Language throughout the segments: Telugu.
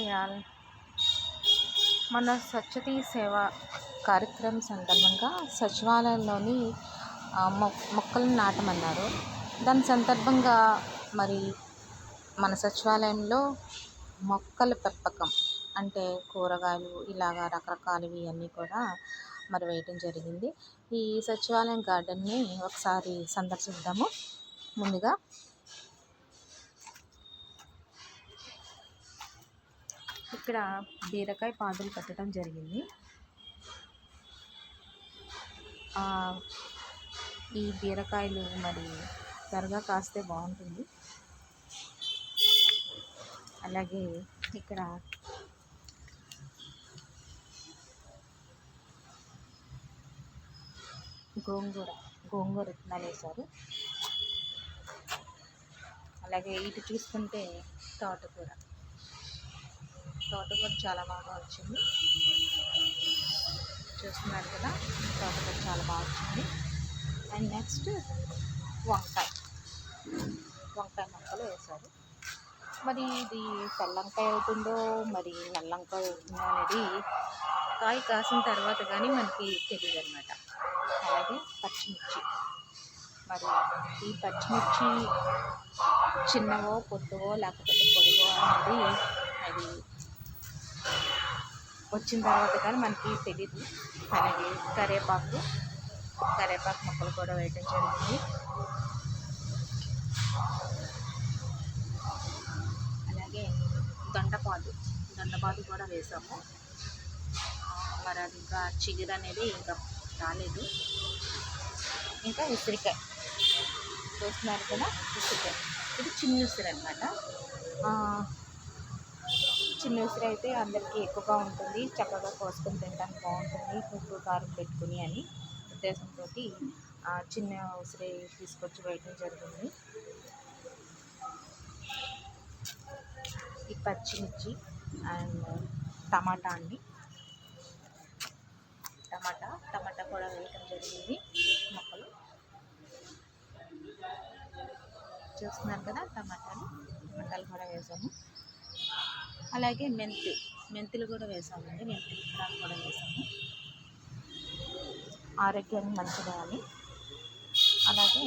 హాయ్ మన స్వచ్ఛతీ సేవ కార్యక్రమం సందర్భంగా సచివాలయంలోని మొ మొక్కలను నాటమన్నారు. దాని సందర్భంగా మరి మన సచివాలయంలో మొక్కల పెంపకం అంటే కూరగాయలు ఇలాగా రకరకాలవి అన్నీ కూడా మరి వేయటం జరిగింది. ఈ సచివాలయం గార్డెన్ని ఒకసారి సందర్శిద్దాము. ముందుగా ఇక్కడ బీరకాయ పాదులు కట్టడం జరిగింది. ఆ, ఈ బీరకాయలు మరి త్వరగా కాస్తే బాగుంటుంది. అలాగే ఇక్కడ గోంగూర గోంగూర విత్తనాలు వేశారు. అలాగే ఇటు చూసుకుంటే తోటకూర. తోటకూర చాలా బాగా వచ్చింది. చూస్తున్నారు కదా తోటకూర చాలా బాగా వచ్చింది. అండ్ నెక్స్ట్ వంకాయ. వంకాయ మొక్కలు వేశారు. మరి ఇది తెల్లంకాయ అవుతుందో మరి నల్లంకాయ అవుతుందో అనేది కాయ కాసిన తర్వాత కానీ మనకి తెలియదు అనమాట అలాగే పచ్చిమిర్చి. మరి ఈ పచ్చిమిర్చి చిన్నవో పొద్దువో లేకపోతే పొడివో అనేది అది వచ్చిన తర్వాత కానీ మనకి తెలియదు అలాగే కరివేపాకు కరివేపాకు మొక్కలు కూడా వేయటం జరిగింది. అలాగే దొండపాదు దొండపాదు కూడా వేసాము. మరి అది ఇంకా చిగురు అనేది ఇంకా రాలేదు. ఇంకా ఉసిరికాయ. చూస్తున్నారు కదా ఉసిరికాయ. ఇది చిన్న ఉసిరి అనమాట చిన్న ఉసిరి అయితే అందరికీ ఎక్కువగా ఉంటుంది. చక్కగా కోసుకొని తినడానికి బాగుంటుంది. ఉప్పు కారం పెట్టుకుని అని ఉద్దేశంతో చిన్న ఉసిరి తీసుకొచ్చి వేయడం జరిగింది ఈ పచ్చిమిర్చి అండ్ టమాటా అండి. టమాటా టమాటా కూడా వేయటం జరిగింది మొక్కలు. చూస్తున్నారు కదా టమాటాలు టమాటాలు కూడా వేసాము. అలాగే మెంతి. మెంతులు కూడా వేసామండి. మెంతి విత్తనాలు కూడా వేసాము. ఆరోగ్యానికి మంచిది అని. అలాగే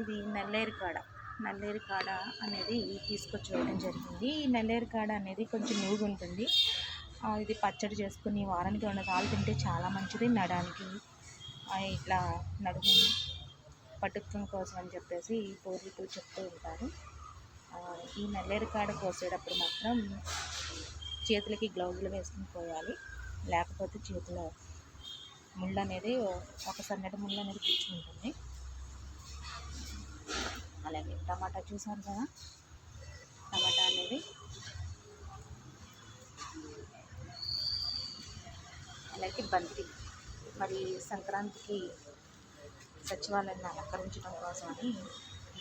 ఇది నల్లేరు కాడ. నల్లేరు కాడ అనేది తీసుకొచ్చి వేయడం జరిగింది. ఈ నల్లేరు కాడ అనేది కొంచెం నూగు ఉంటుంది. ఇది పచ్చడి చేసుకుని వారానికి రెండు సార్లు తింటే చాలా మంచిది. నడానికి ఇట్లా నడుము పటుత్వం కోసం అని చెప్పేసి పూర్వీకులు చెప్తూ ఉంటారు. ఈ నల్లేరు కాడ కోసేటప్పుడు మాత్రం చేతులకి గ్లౌజులు వేసుకుని పోయాలి. లేకపోతే చేతిలో ముళ్ళు అనేది ఒక సన్నటి ముళ్ళు అనేది కూర్చుంటుంది. అలాగే టమాటా చూసారు కదా? టమాటా అనేది. అలాగే బంతి. మరి సంక్రాంతికి సచివాలయాన్ని అలంకరించడం కోసమని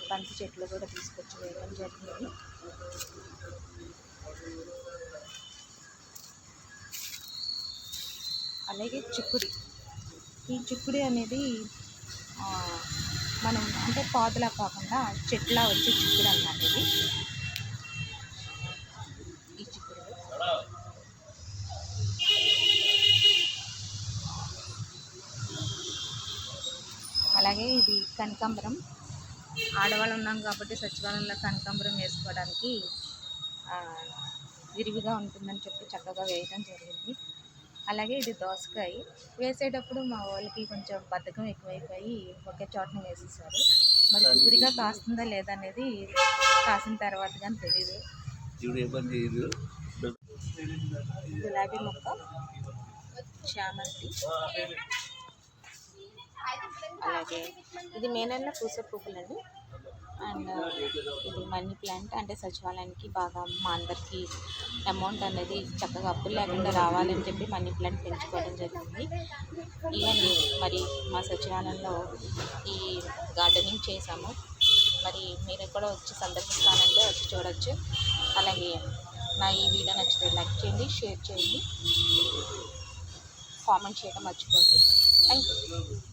బంతి చెట్లు కూడా తీసుకొచ్చి వేయడం జరిగింది. అలాగే చిక్కుడి. ఈ చిక్కుడి అనేది మనం అంటే పాదులా కాకుండా చెట్లా వచ్చే చిక్కుడు అన్నమాట ఇది. ఈ చిక్కుడు. అలాగే ఇది కనకాంబరం. ఆడవాళ్ళు ఉన్నాం కాబట్టి సచివాలయంలో కనకాంబరం వేసుకోవడానికి విరివిగా ఉంటుందని చెప్పి చక్కగా వేయడం జరిగింది. అలాగే ఇది దోసకాయ. వేసేటప్పుడు మా వాళ్ళకి కొంచెం బద్ధకం ఎక్కువైపోయి ఒకే చోటన వేసేసారు. మరి గుబురిగా కాస్తుందా లేదా అనేది కాసిన తర్వాత కానీ తెలియదు గులాబీ మొక్క చామంతి అలాగే ఇది మే నెలలో పూసే పువ్వులండి. అండ్ ఇది మనీ ప్లాంట్ అంటే సచివాలయానికి బాగా మా అందరికీ అమౌంట్ అనేది చక్కగా అప్పులు లేకుండా రావాలని చెప్పి మనీ ప్లాంట్ పెంచుకోవడం జరిగింది. ఈవెన్ మరి మా సచివాలయంలో ఈ గార్డెనింగ్ చేశాము. మరి మీరు కూడా వచ్చి సందర్శిస్తానంటే వచ్చి చూడొచ్చు. అలాగే నా ఈ వీడియో నచ్చితే లైక్ చేయండి షేర్ చేయండి. కామెంట్ చేయడం మర్చిపోద్దు థ్యాంక్ యూ